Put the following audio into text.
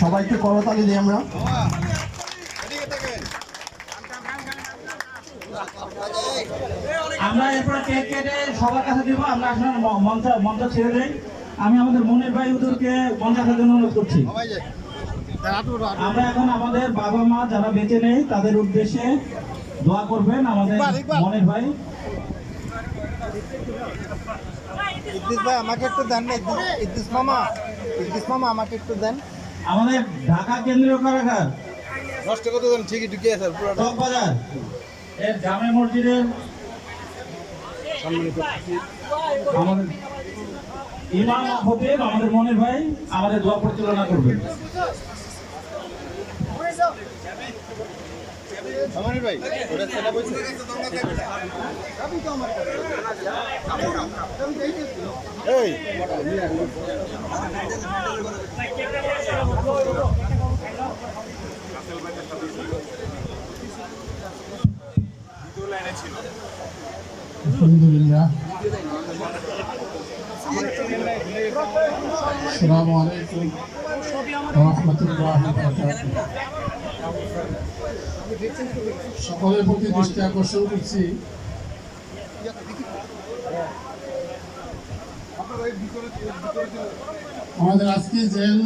সবাইকে করতালি দিই আমরা। আমরা এরপরে কেক কেটে সবার কাছে দিব, আমরা আসলে মঞ্চ মঞ্চ ছেড়ে দেই। আমি আমাদের মনের ভাই ওদেরকে মঞ্চ আসার জন্য অনুরোধ করছি। আমরা এখন আমাদের বাবা মা যারা বেঁচে নেই তাদের উদ্দেশ্যে দোয়া করবেন আমাদের মনের ভাই। ইদ্দিস ভাই আমাকে একটু দেন না ইদ্দিস- মামা ইদ্দিস মামা আমাকে একটু দেন। আমাদের ঢাকা কেন্দ্রীয় কারাগার। নষ্ট করতে দেন ঠিকই ঢুকে আছে পুরো চকবাজার এর জামে মসজিদের আমাদের ইমাম হতেন আমাদের মনের ভাই আমাদের দোয়া পরিচালনা করবেন। আমানের ভাই ওটা সেটা বলছে। এই আলহামদুলিল্লাহ। আসসালামু আলাইকুম। রহমতুল্লাহ সকলের প্রতি দৃষ্টি আকর্ষণ করছি। আমাদের আজকে জেল